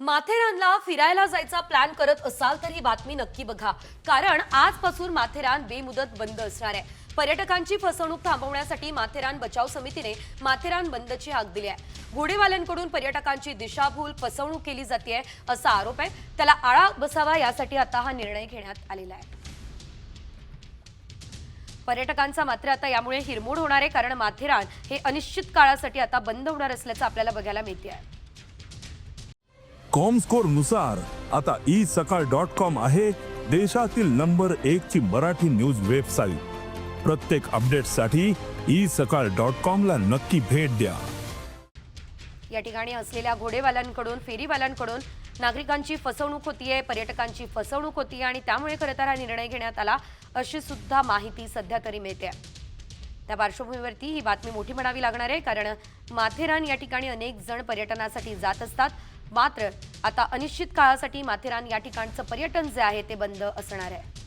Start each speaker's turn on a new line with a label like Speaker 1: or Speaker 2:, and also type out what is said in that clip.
Speaker 1: माथेरानला फिरायला जायचा प्लॅन करत असाल तर ही बातमी नक्की बघा. कारण आजपासून माथेरान बेमुदत बंद असणार आहे. पर्यटकांची फसवणूक थांबवण्यासाठी माथेरान बचाव समितीने माथेरान बंदची हाक दिली आहे. घोडेवाल्यांकडून पर्यटकांची दिशाभूल फसवणूक केली जाते असा आरोप आहे. त्याला आळा बसावा यासाठी आता हा निर्णय घेण्यात आलेला आहे. पर्यटकांचा मात्र आता यामुळे हिरमोड होणार आहे. कारण माथेरान हे अनिश्चित काळासाठी आता बंद होणार असल्याचं आपल्याला बघायला मिळते आहे
Speaker 2: कॉमनुसार आता ई सकाळ डॉट कॉम आहे देशातील नंबर एक ची मराठी न्यूज वेबसाईट प्रत्येक अपडेटसाठी ई सकाळ डॉट कॉम ला नक्की भेट द्या.
Speaker 1: या ठिकाणी असलेल्या घोडेवाल्यांकडून फेरीवाल्यांकडून नागरिकांची फसवणूक होतीये पर्यटकांची फसवणूक होतीये आणि त्यामुळे खरं तर हा निर्णय घेण्यात आला अशी सुद्धा माहिती सध्या तरी मिळते. त्या पार्श्वभूमीवरती ही बातमी मोठी म्हणावी लागणार आहे कारण माथेरान या ठिकाणी अनेक जण पर्यटनासाठी जात असतात. मात्र आता अनिश्चित काळासाठी माथेरान या ठिकाणचं पर्यटन जे आहे ते बंद असणार आहे.